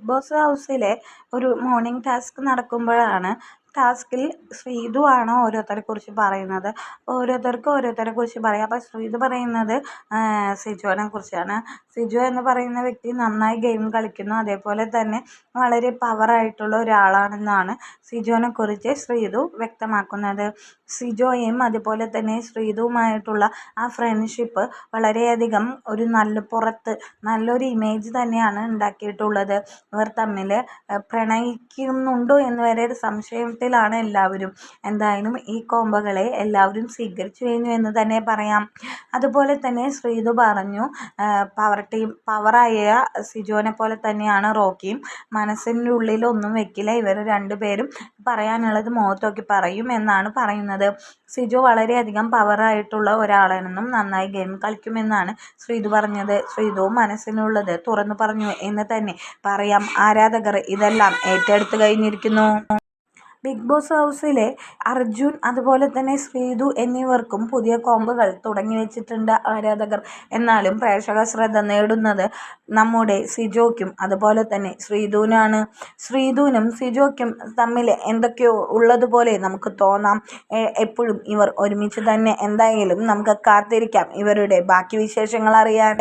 Boss ഹൗസിലെ ഒരു morning task നടക്കുമ്പോഴാണ് ടാസ്കിൽ ശ്രീതു ആണ് ഓരോരുത്തരെ കുറിച്ച് പറയുന്നത്. ഓരോരുത്തർക്കും ഓരോരുത്തരെ കുറിച്ച് പറയും. അപ്പോൾ ശ്രീതു പറയുന്നത് സിജുവിനെ കുറിച്ചാണ്. സിജു എന്ന് പറയുന്ന വ്യക്തി നന്നായി ഗെയിം കളിക്കുന്നു. അതേപോലെ തന്നെ വളരെ പവറായിട്ടുള്ള ഒരാളാണെന്നാണ് സിജുവിനെ കുറിച്ച് ശ്രീതു വ്യക്തമാക്കുന്നത്. സിജോയും അതുപോലെ തന്നെ ശ്രീതുവുമായിട്ടുള്ള ആ ഫ്രണ്ട്ഷിപ്പ് വളരെയധികം ഒരു നല്ല പുറത്ത് നല്ലൊരു ഇമേജ് തന്നെയാണ് ഉണ്ടാക്കിയിട്ടുള്ളത്. ഇവർ തമ്മിൽ പ്രണയിക്കുന്നുണ്ടോ എന്ന് വരെ ഒരു സംശയത്തിലാണ് എല്ലാവരും. എന്തായാലും ഈ കോമ്പകളെ എല്ലാവരും സ്വീകരിച്ചു കഴിഞ്ഞു എന്ന് തന്നെ പറയാം. അതുപോലെ തന്നെ ശ്രീതു പറഞ്ഞു പവർ ടീം പവറായ സിജോനെ പോലെ തന്നെയാണ് റോക്കിയും. മനസ്സിന്റെ ഉള്ളിൽ ഒന്നും വെക്കില്ല. ഇവർ രണ്ടുപേരും പറയാനുള്ളത് മുഖത്ത് നോക്കി പറയും എന്നാണ് പറയുന്നത്. സിജു വളരെയധികം പവറായിട്ടുള്ള ഒരാളാണെന്നും നന്നായി ഗെയിം കളിക്കുമെന്നാണ് ശ്രീതു പറഞ്ഞത്. ശ്രീതുവും മനസ്സിനുള്ളത് തുറന്നു പറഞ്ഞു എന്ന് തന്നെ പറയാം. ആരാധകർ ഇതെല്ലാം ഏറ്റെടുത്തു കഴിഞ്ഞിരിക്കുന്നു. ബിഗ് ബോസ് ഹൗസിലെ അർജുൻ അതുപോലെ തന്നെ ശ്രീതു എന്നിവർക്കും പുതിയ കോമ്പുകൾ തുടങ്ങി വെച്ചിട്ടുണ്ട് ആരാധകർ. എന്നാലും പ്രേക്ഷക ശ്രദ്ധ നേടുന്നത് നമ്മുടെ സിജോയ്ക്കും അതുപോലെ തന്നെ ശ്രീതുവിനാണ്. ശ്രീതുവിനും സിജോയ്ക്കും തമ്മിൽ എന്തൊക്കെയോ ഉള്ളതുപോലെ നമുക്ക് തോന്നാം. എപ്പോഴും ഇവർ ഒരുമിച്ച് തന്നെ. എന്തായാലും നമുക്ക് കാത്തിരിക്കാം ഇവരുടെ ബാക്കി വിശേഷങ്ങൾ അറിയാൻ.